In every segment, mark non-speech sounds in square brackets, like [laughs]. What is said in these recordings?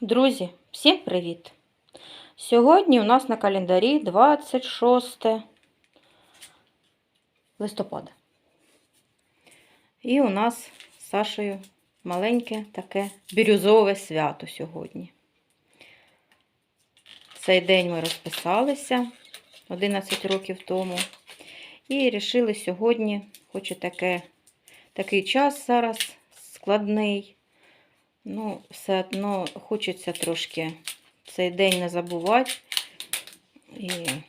Друзі, всім привіт! Сьогодні у нас на календарі 26 листопада. І у нас з Сашею маленьке таке бірюзове свято сьогодні. Цей день ми розписалися 11 років тому. І вирішили сьогодні, хоч і таке, такий час зараз складний. Ну, все одно хочеться трошки цей день не забувати і, в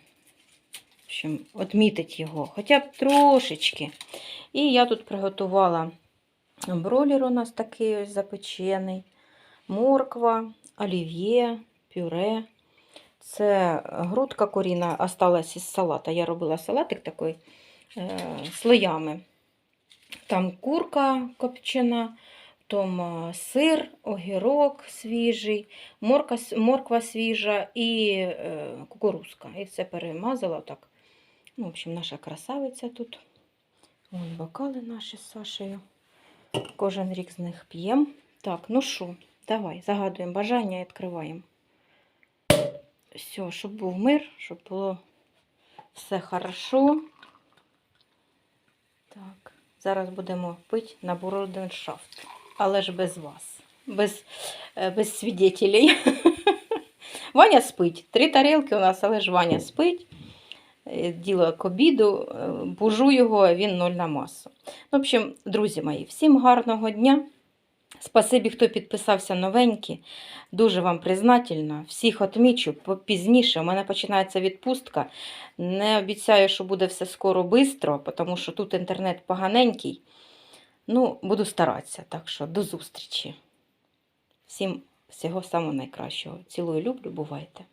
общем, відмітити його, хоча б трошечки. І я тут приготувала бролер у нас такий ось запечений, морква, олів'є, пюре. Це грудка коріна осталась із салата. Я робила салатик такий е, слоями. Там курка копчена, е, сир, огірок свіжий, морква, морква свіжа і е, кукурузка. І все перемазала так. Ну, в общем, наша красавиця тут. Вон бокали наші з Сашею. Кожен рік з них п'ємо. Так, ну що, давай, загадуємо бажання і відкриваємо. Все, щоб був мир, щоб було все хорошо. Так, зараз будемо пити на Буроденшафт. Але ж без вас, без, е, без свідетелей. [laughs] Ваня спить. Три тарілки у нас, але ж Ваня спить. Е, Діло к обіду, е, бужу його, він ноль на масу. В общем, друзі мої, всім гарного дня. Спасибі, хто підписався новенькі. Дуже вам признательна. Всіх отмічу пізніше. У мене починається відпустка. Не обіцяю, що буде все скоро бистро, тому що тут інтернет поганенький. Ну, буду старатися. Так що до зустрічі. Всім всього самого найкращого. Цілую, люблю, бувайте.